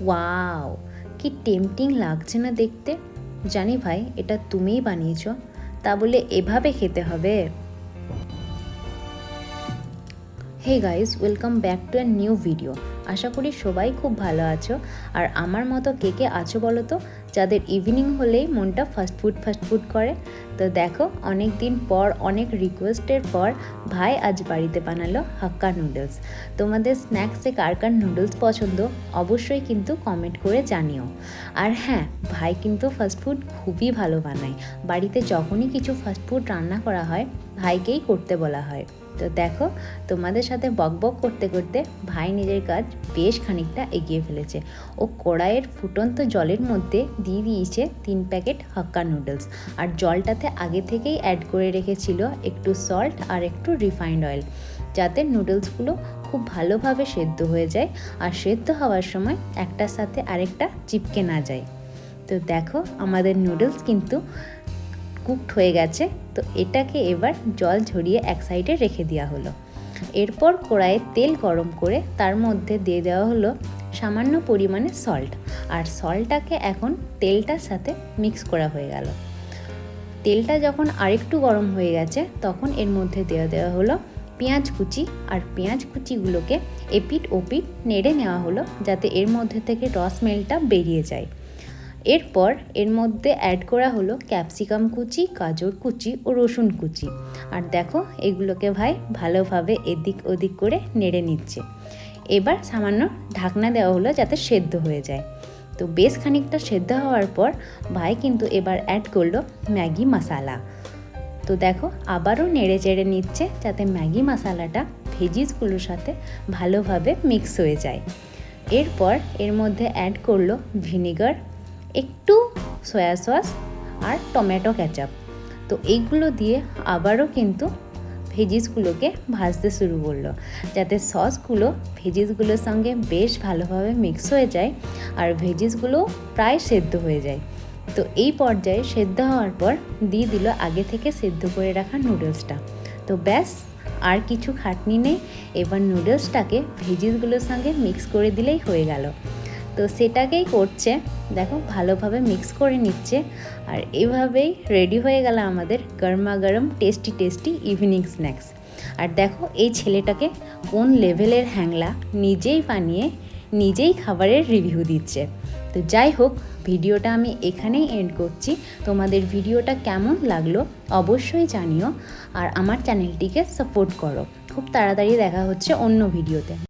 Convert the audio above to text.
Wow, কি tempting লাগছে না দেখতে। জানি ভাই, এটা তুমিই বানিয়েছ, তা বলে এভাবে খেতে হবে। Hey guys welcome back to a new video আশা করি সবাই খুব ভালো আছো। আর আমার মতো কে কে আছো বলো তো? যাদের ইভিনিং হলেই মনটা ফাস্টফুড ফাস্টফুড করে। তো দেখো অনেক দিন পর, অনেক রিকোয়েস্টের পর ভাই আজ বাড়িতে বানালো হাক্কা নুডলস তোমাদের স্ন্যাক্সে কার কার নুডলস পছন্দ? অবশ্যই কিন্তু কমেন্ট করে জানিও। আর হ্যাঁ ভাই কিন্তু ফাস্টফুড খুবই ভালো বানায়। বাড়িতে যখনই কিছু ফাস্টফুড রান্না করা হয় ভাইকেই করতে বলা হয়। তো দেখো, তোমাদের সাথে বকবক করতে করতে ভাই নিজের কাজ বেশ খানিকটা এগিয়ে ফেলেছে। ও কড়াইয়ের ফুটন্ত জলের মধ্যে দিয়ে দিয়েছে তিন প্যাকেট হাক্কা নুডলস। আর জলটাতে আগে থেকেই অ্যাড করে রেখেছিল একটু সল্ট আর একটু রিফাইন্ড অয়েল। যাতে নুডলসগুলো খুব ভালোভাবে সেদ্ধ হয়ে যায় আর সেদ্ধ হওয়ার সময় একটার সাথে আরেকটা চিপকে না যায়। তো দেখো, আমাদের নুডলস কিন্তু কুকড হয়ে গেছে, তো এটাকে এবার জল ঝরিয়ে এক সাইডে রেখে দেওয়া হলো। এরপর কড়াইয়ে তেল গরম করে তার মধ্যে দিয়ে দেওয়া হলো সামান্য পরিমাণে সল্ট আর সল্টটাকে এখন তেলটার সাথে মিক্স করা হয়ে গেল। তেলটা যখন আরেকটু গরম হয়ে গেছে, তখন এর মধ্যে দেওয়া দেওয়া হলো পেঁয়াজ কুচি, আর পেঁয়াজ কুচিগুলোকে এপিট ওপিট নেড়ে নেওয়া হলো, যাতে এর মধ্যে থেকে রস মেলটা বেরিয়ে যায়। এরপর এর মধ্যে অ্যাড করা হলো ক্যাপসিকাম কুচি, গাজর কুচি ও রসুন কুচি। আর দেখো, এগুলোকে ভাই ভালোভাবে এদিক ওদিক করে নেড়ে নিচ্ছে। এবার সামান্য ঢাকনা দেওয়া হলো যাতে সেদ্ধ হয়ে যায়। তো বেশ খানিকটা সেদ্ধ হওয়ার পর ভাই কিন্তু এবার অ্যাড করল ম্যাগি মশালা। তো দেখো, আবারও নেড়ে চেড়ে নিচ্ছে যাতে ম্যাগি মশালাটা ভেজিসগুলোর সাথে ভালোভাবে মিক্স হয়ে যায়। এরপর এর মধ্যে অ্যাড করল ভিনেগার একটু সয়া সস আর টমেটো ক্যাচাপ তো এইগুলো দিয়ে আবারও কিন্তু ভেজিসগুলোকে ভাজতে শুরু করল। যাতে সসগুলো ভেজিসগুলোর সঙ্গে বেশ ভালোভাবে মিক্স হয়ে যায় আর ভেজিসগুলো প্রায় সেদ্ধ হয়ে যায়। তো এই পর্যায়ে সেদ্ধ হওয়ার পর দিয়ে দিল আগে থেকে সেদ্ধ করে রাখা নুডলসটা তো ব্যাস, আর কিছু খাটনি নেই। এবার নুডলসটাকে ভেজিসগুলোর সঙ্গে মিক্স করে দিলেই হয়ে গেল। তো সেটাকেই করছে দেখো, ভালোভাবে মিক্স করে নিচ্ছে। আর এভাবেই রেডি হয়ে গেল আমাদের গরমা গরম টেস্টি টেস্টি ইভিনিং স্ন্যাক্স আর দেখো, এই ছেলেটাকে কোন লেভেলের হ্যাংলা নিজেই বানিয়ে, নিজেই খাবারের রিভিউ দিচ্ছে। তো যাই হোক, ভিডিওটা আমি এখানেই এন্ড করছি। তোমাদের ভিডিওটা কেমন লাগল অবশ্যই জানিও। আর আমার চ্যানেলটিকে সাপোর্ট করো। খুব তাড়াতাড়ি দেখা হচ্ছে অন্য ভিডিওতে